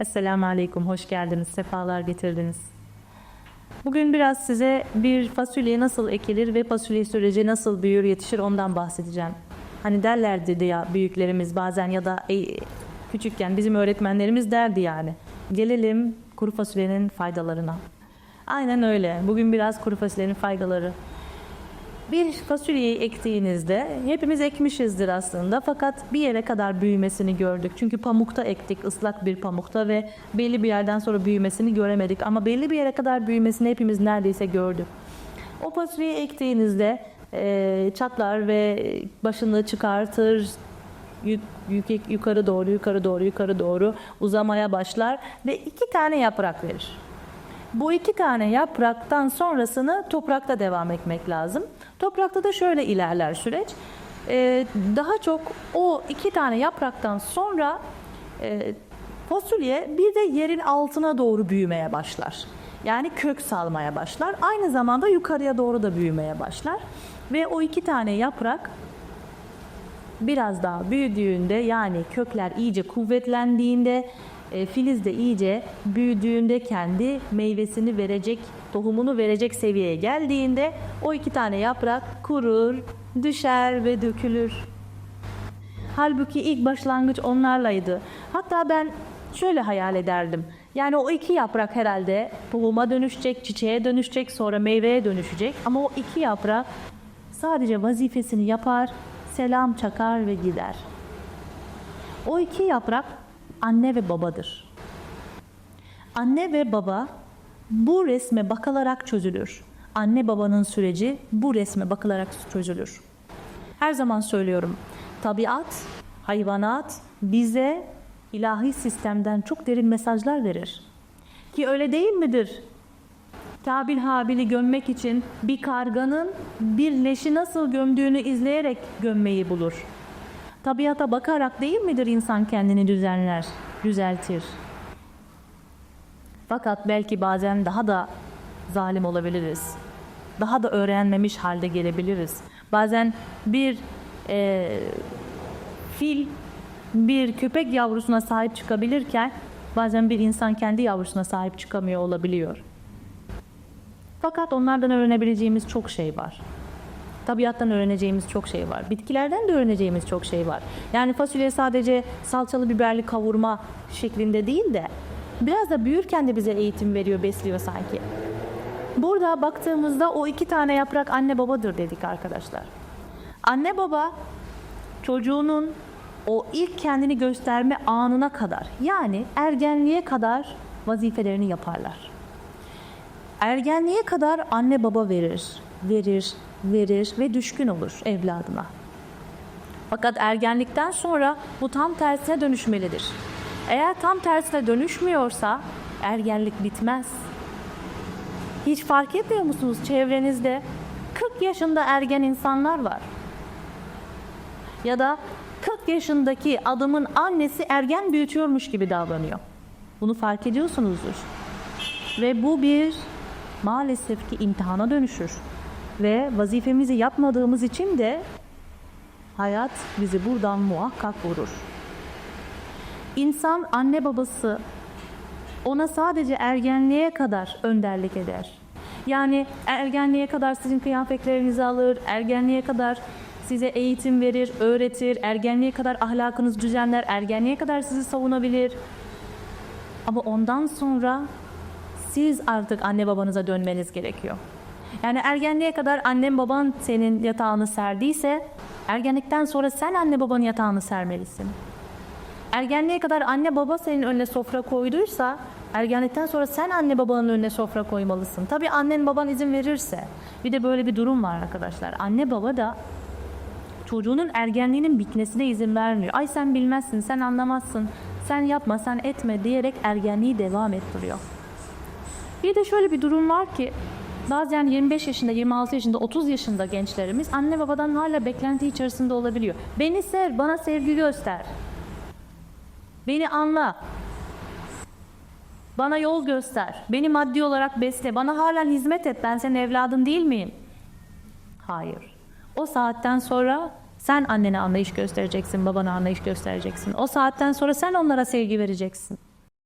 Esselamu Aleyküm, hoş geldiniz, sefalar getirdiniz. Bugün biraz size bir fasulye nasıl ekilir ve fasulye süreci nasıl büyür, yetişir ondan bahsedeceğim. Hani derlerdi ya büyüklerimiz bazen ya da e, küçükken bizim öğretmenlerimiz derdi yani. Gelelim kuru fasulyenin faydalarına. Aynen öyle. Bugün biraz kuru fasulyenin faydaları. Bir fasulyeyi ektiğinizde hepimiz ekmişizdir aslında fakat bir yere kadar büyümesini gördük. Çünkü pamukta ektik, ıslak bir pamukta ve belli bir yerden sonra büyümesini göremedik. Ama belli bir yere kadar büyümesini hepimiz neredeyse gördük. O fasulyeyi ektiğinizde e, çatlar ve başını çıkartır, yük, yük- yukarı doğru, yukarı doğru, yukarı doğru uzamaya başlar ve iki tane yaprak verir. Bu iki tane yapraktan sonrasını toprakta devam etmek lazım. Toprakta da şöyle ilerler süreç. Ee, daha çok o iki tane yapraktan sonra e, fasulye bir de yerin altına doğru büyümeye başlar. Yani kök salmaya başlar. Aynı zamanda yukarıya doğru da büyümeye başlar. Ve o iki tane yaprak biraz daha büyüdüğünde yani kökler iyice kuvvetlendiğinde e, filiz de iyice büyüdüğünde kendi meyvesini verecek, tohumunu verecek seviyeye geldiğinde o iki tane yaprak kurur, düşer ve dökülür. Halbuki ilk başlangıç onlarlaydı. Hatta ben şöyle hayal ederdim. Yani o iki yaprak herhalde tohuma dönüşecek, çiçeğe dönüşecek, sonra meyveye dönüşecek. Ama o iki yaprak sadece vazifesini yapar, selam çakar ve gider. O iki yaprak anne ve babadır. Anne ve baba bu resme bakılarak çözülür. Anne babanın süreci bu resme bakılarak çözülür. Her zaman söylüyorum. Tabiat, hayvanat bize ilahi sistemden çok derin mesajlar verir. Ki öyle değil midir? Kabil Habil'i gömmek için bir karganın bir leşi nasıl gömdüğünü izleyerek gömmeyi bulur. Tabiata bakarak değil midir insan kendini düzenler, düzeltir? Fakat belki bazen daha da zalim olabiliriz. Daha da öğrenmemiş halde gelebiliriz. Bazen bir eee, fil bir köpek yavrusuna sahip çıkabilirken bazen bir insan kendi yavrusuna sahip çıkamıyor olabiliyor. Fakat onlardan öğrenebileceğimiz çok şey var. Tabiattan öğreneceğimiz çok şey var. Bitkilerden de öğreneceğimiz çok şey var. Yani fasulye sadece salçalı biberli kavurma şeklinde değil de biraz da büyürken de bize eğitim veriyor, besliyor sanki. Burada baktığımızda o iki tane yaprak anne babadır dedik arkadaşlar. Anne baba çocuğunun o ilk kendini gösterme anına kadar yani ergenliğe kadar vazifelerini yaparlar. Ergenliğe kadar anne baba verir, verir, verir ve düşkün olur evladına. Fakat ergenlikten sonra bu tam tersine dönüşmelidir. Eğer tam tersine dönüşmüyorsa ergenlik bitmez. Hiç fark etmiyor musunuz çevrenizde 40 yaşında ergen insanlar var. Ya da 40 yaşındaki adamın annesi ergen büyütüyormuş gibi davranıyor. Bunu fark ediyorsunuzdur. Ve bu bir maalesef ki imtihana dönüşür. Ve vazifemizi yapmadığımız için de hayat bizi buradan muhakkak vurur. İnsan anne babası ona sadece ergenliğe kadar önderlik eder. Yani ergenliğe kadar sizin kıyafetlerinizi alır, ergenliğe kadar size eğitim verir, öğretir, ergenliğe kadar ahlakınızı düzenler, ergenliğe kadar sizi savunabilir. Ama ondan sonra siz artık anne babanıza dönmeniz gerekiyor. Yani ergenliğe kadar annem baban senin yatağını serdiyse ergenlikten sonra sen anne babanın yatağını sermelisin. Ergenliğe kadar anne baba senin önüne sofra koyduysa ergenlikten sonra sen anne babanın önüne sofra koymalısın. Tabii annen baban izin verirse. Bir de böyle bir durum var arkadaşlar. Anne baba da çocuğunun ergenliğinin bitmesine izin vermiyor. Ay sen bilmezsin, sen anlamazsın, sen yapma, sen etme diyerek ergenliği devam ettiriyor. Bir de şöyle bir durum var ki bazen 25 yaşında, 26 yaşında, 30 yaşında gençlerimiz anne babadan hala beklenti içerisinde olabiliyor. Beni sev, bana sevgi göster. Beni anla. Bana yol göster. Beni maddi olarak besle. Bana halen hizmet et. Ben senin evladın değil miyim? Hayır. O saatten sonra sen annene anlayış göstereceksin, babana anlayış göstereceksin. O saatten sonra sen onlara sevgi vereceksin.